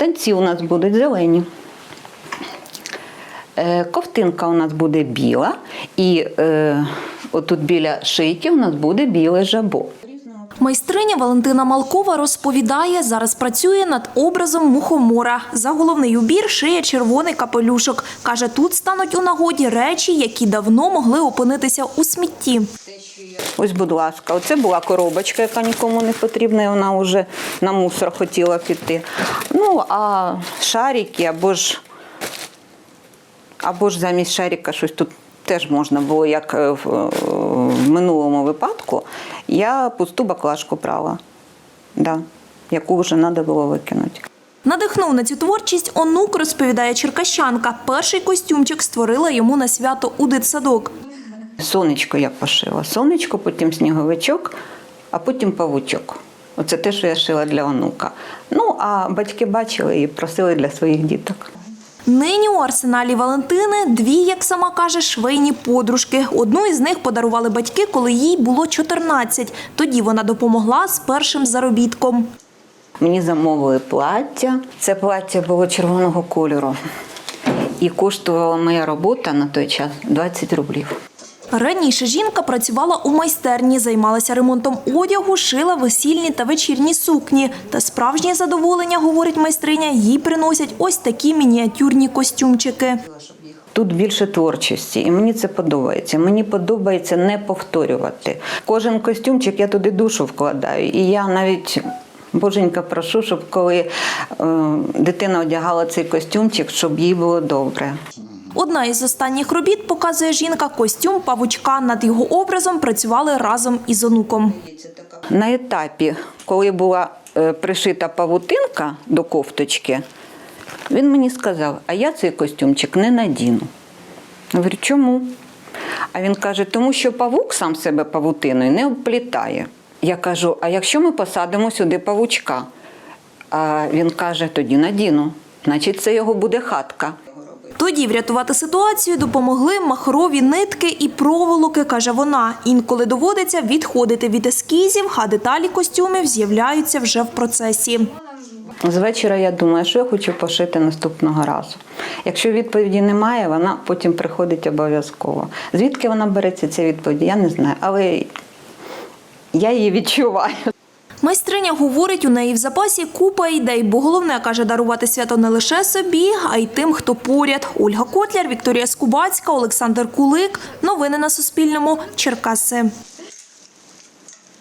Штанці у нас будуть зелені. Е, Ковтинка у нас буде біла, і е, отут біля шийки у нас буде біле жабо. Майстриня Валентина Малкова розповідає, зараз працює над образом мухомора. За головний убір шиє червоний капелюшок. Каже, тут стануть у нагоді речі, які давно могли опинитися у смітті. Ось, будь ласка, оце була коробочка, яка нікому не потрібна, і вона вже на мусор хотіла піти. Ну, а шарики або ж, або ж замість шарика щось тут теж можна було, як е, е, в минулому випадку, я пусту баклажку брала, да, яку вже треба було викинути. Надихнув на цю творчість онук, розповідає черкащанка. Перший костюмчик створила йому на свято у дитсадок. Сонечко я пошила. Сонечко, потім сніговичок, а потім павучок. Оце те, що я шила для онука. Ну, а батьки бачили і просили для своїх діток. Нині у арсеналі Валентини дві, як сама каже, швейні подружки. Одну із них подарували батьки, коли їй було 14. Тоді вона допомогла з першим заробітком. Мені замовили плаття. Це плаття було червоного кольору. І коштувала моя робота на той час 20 рублів. Раніше жінка працювала у майстерні, займалася ремонтом одягу, шила весільні та вечірні сукні. Та справжнє задоволення, говорить майстриня, їй приносять ось такі мініатюрні костюмчики. Тут більше творчості, і мені це подобається. Мені подобається не повторювати. Кожен костюмчик я туди душу вкладаю. І я навіть боженька прошу, щоб коли е, дитина одягала цей костюмчик, щоб їй було добре. Одна із останніх робіт показує жінка костюм павучка. Над його образом працювали разом із онуком. На етапі, коли була е, пришита павутинка до кофточки, він мені сказав: а я цей костюмчик не надіну. Я говорю, чому? А він каже, тому що павук сам себе павутиною не обплітає. Я кажу: а якщо ми посадимо сюди павучка? А він каже, тоді надіну. Значить, це його буде хатка. Тоді врятувати ситуацію допомогли махрові нитки і проволоки, каже вона. Інколи доводиться відходити від ескізів, а деталі костюмів з'являються вже в процесі. З вечора я думаю, що я хочу пошити наступного разу. Якщо відповіді немає, вона потім приходить обов'язково. Звідки вона береться ця відповідь, я не знаю, але я її відчуваю. Майстриня говорить, у неї в запасі купа ідей, бо головне каже дарувати свято не лише собі, а й тим, хто поряд. Ольга Котляр, Вікторія Скубацька, Олександр Кулик. Новини на Суспільному. Черкаси.